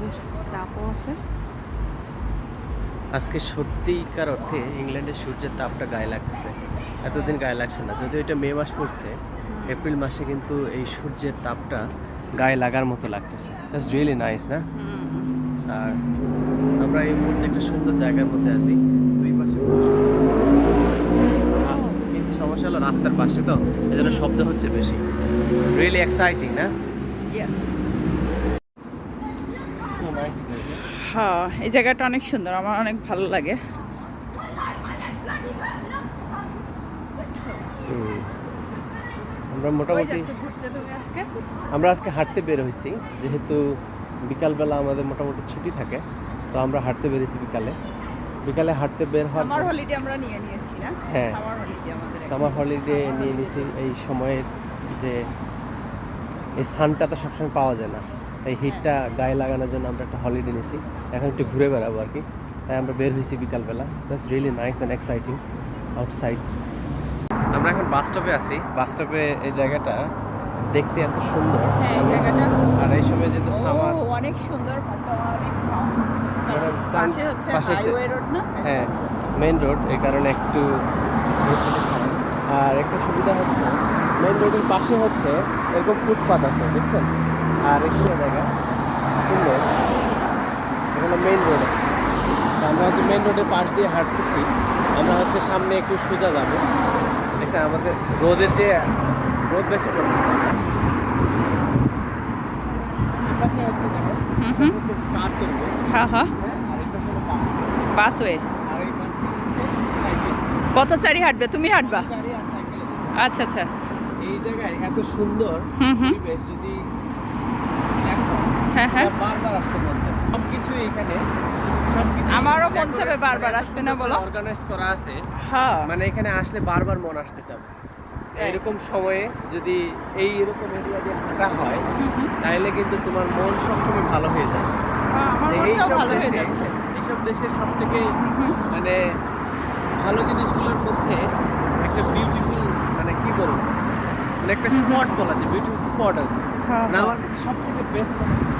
রোদের তাপও আছে। আজকে সত্যিকার অর্থে ইংল্যান্ডের সূর্যের তাপটা গায়ে লাগতেছে। এতদিন গায়ে লাগছে না। যদিও এটা মে মাস পড়ছে এপ্রিল মাসে কিন্তু এই সূর্যের তাপটা গায়ে লাগার মতো লাগতেছে। দ্যাটস রিয়েলি নাইস না? আর আমরা এই মুহূর্তে একটা সুন্দর জায়গার মধ্যে আছি। দুই পাশে কিন্তু সমস্যা হলো রাস্তার পাশে তো এজন্য শব্দ হচ্ছে বেশি। রিয়েলি এক্সাইটিং না? ইয়েস হ্যাঁ এই জায়গাটা অনেক সুন্দর আমার অনেক ভালো লাগে। আমরা মোটামুটি আমরা আজকে হাঁটতে বের হয়েছি যেহেতু বিকালবেলা আমাদের মোটামুটি ছুটি থাকে তো আমরা হাঁটতে বেরিয়েছি বিকালে। বিকালে হাঁটতে বের হওয়ার সামার হলিডে আমরা নিয়ে নিয়েছি না? হ্যাঁ। সামার হলিডে নিয়ে নিয়েছি এই সময়ের যে এই সানটা তো সবসময় পাওয়া যায় না। তাই হিটটা গায়ে লাগানোর জন্য আমরা একটা হলিডে নিয়েছি এখন একটু ঘুরে বেড়াবো আর কি। তাই আমরা বের হয়েছি বিকালবেলা। That's really nice and exciting outside আমরা এখন বাস স্টপে আছি। বাস স্টপে এই জায়গাটা দেখতে এত সুন্দর। হ্যাঁ এই জায়গাটা। আর এই সময় যেহেতু সামার অনেক সুন্দর। মানে পাশে পাশে হচ্ছে- হাইওয়ে রোড না? হ্যাঁ মেইন রোড এই কারণে একটু আর একটা সুবিধা হচ্ছে মেইন রোডের পাশে হচ্ছে এরকম ফুটপাথ আছে দেখছেন? আর সুন্দর জায়গা। সুন্দর। এখানে মেইন রোড আমরা হচ্ছে মেইন রোডের পাশ দিয়ে হাঁটতেছি। আমরা হচ্ছে সামনে একটু সোজা যাব। দেখছেন আমাদের রোদের যে রোদ বেশি পড়তেছে হ্যাঁ হ্যাঁ। হ্যাঁ পথচারী হাঁটবে তুমি হাঁটবা? আচ্ছা আচ্ছা। এই জায়গায় এত সুন্দর হুম হুম। পরিবেশ যদি হ্যাঁ হ্যাঁ। বারবার আসতে মন চায় সবকিছু এখানে আমারও মন চাবে বারবার আসতে না বলো? অর্গানাইজ করা আছে। হ্যাঁ। মানে এখানে আসলে বারবার মন আসতে চাবে। এরকম সময়ে যদি এই এরকম এরিয়া দিয়ে হাঁটা হয়। তাহলে কিন্তু তোমার মন সবসময় ভালো হয়ে যায় হ্যাঁ, আমার মনটাও এইসব দেশে- যাচ্ছে। এইসব দেশের সব থেকে মানে ভালো জিনিসগুলোর মধ্যে একটা বিউটিফুল মানে কি বলব? মানে একটা স্পট বলা যায় বিউটিফুল স্পট আর। হ্যাঁ, মানে আমার কাছে সব থেকে বেস্ট মনে হচ্ছে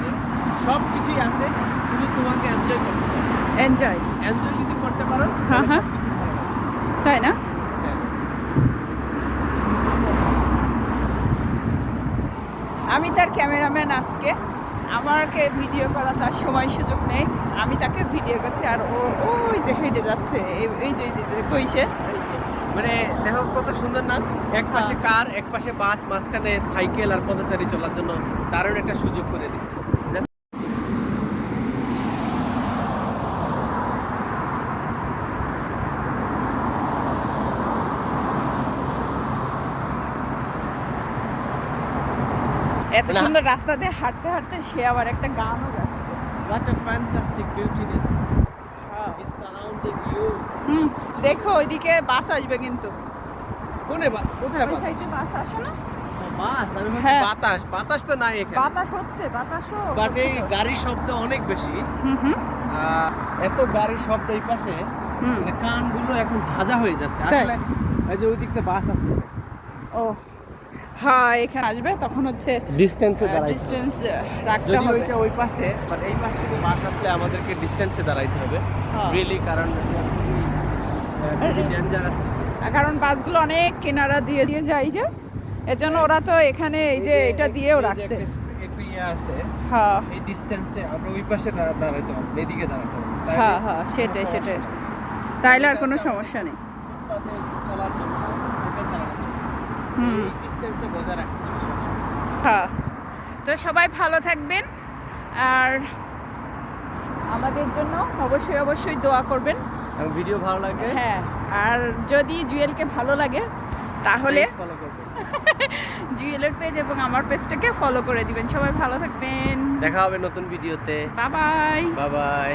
সব কিছুই আছে শুধু তোমাকে এনজয় করতে এনজয় এনজয় যদি করতে পারো হ্যাঁ, হ্যাঁ। তাই না। আমি তার ক্যামেরাম্যান আজকে। আমাকে ভিডিও করা তার সময় সুযোগ নেই। আমি তাকে ভিডিও করছি আর ও ওই যে হেঁটে যাচ্ছে। এই- এই যে কইছে ওই যে মানে দেখো কত সুন্দর না? এক পাশে হ্যাঁ। কার এক পাশে বাস মাঝখানে সাইকেল আর পদচারী চলার জন্য দারুণ একটা সুযোগ করে দিচ্ছে। এত সুন্দর রাস্তা দিয়ে হাঁটতে হাঁটতে সে আবার একটা গানও গাচ্ছে। What a fantastic beauty this is. Surrounding you. হুম দেখো ওইদিকে বাস আসবে কিন্তু। কোনে বা- কোথায় বাস? সাইডে বাস আসে না? বাস? আমি হ্যাঁ। বাতাস। বাতাস তো নাই এখানে। বাতাস হচ্ছে বাতাসও বাট এই গাড়ির শব্দ অনেক বেশি। হুম এত গাড়ির শব্দ এই পাশে মানে কানগুলো এখন ঝাঁঝা হয়ে যাচ্ছে? আসলে এই যে ওই দিক থেকে বাস আসতেছে। ও। হ্যাঁ এখানে আসবে তখন হচ্ছে ডিস্টেন্সে ডিস্টেন্স রাখতে হবে। ওইটা ওই পাশে বাট এই পাশ থেকে বাস আসলে আমাদেরকে ডিস্টেন্সে দাঁড়াইতে হবে। হ্যাঁ। রিয়েলি কারণ কারণ বাসগুলো অনেক কিনারা দিয়ে দিয়ে যায় যে এজন্য ওরা তো এখানে এই যে এটা দিয়েও রাখছে। একটু ইয়ে আছে হ্যাঁ। এই ডিস্টেন্সে আমরা ওই পাশে দাঁড়াইতে হবে এদিকে দাঁড়াতে হবে তাইলে হ্যাঁ হ্যাঁ সেটাই সেটাই। তাইলে আর কোনো সমস্যা নেই। চলার জন্য সাইকেল চালানোর জন্য So, হুম। এই ডিস্টেন্সটা বজায় রাখতে হবে হ্যাঁ। তো সবাই ভালো থাকবেন। আর আমাদের জন্য অবশ্যই অবশ্যই দোয়া করবেন। এবং ভিডিও ভালো লাগলে হ্যাঁ। আর যদি জুয়েলকে ভালো লাগে তাহলে জুয়েলের পেজ এবং আমার পেজটাকে ফলো করে দিবেন। সবাই ভালো থাকবেন। দেখা হবে নতুন ভিডিওতে বাই বাই বাই বাই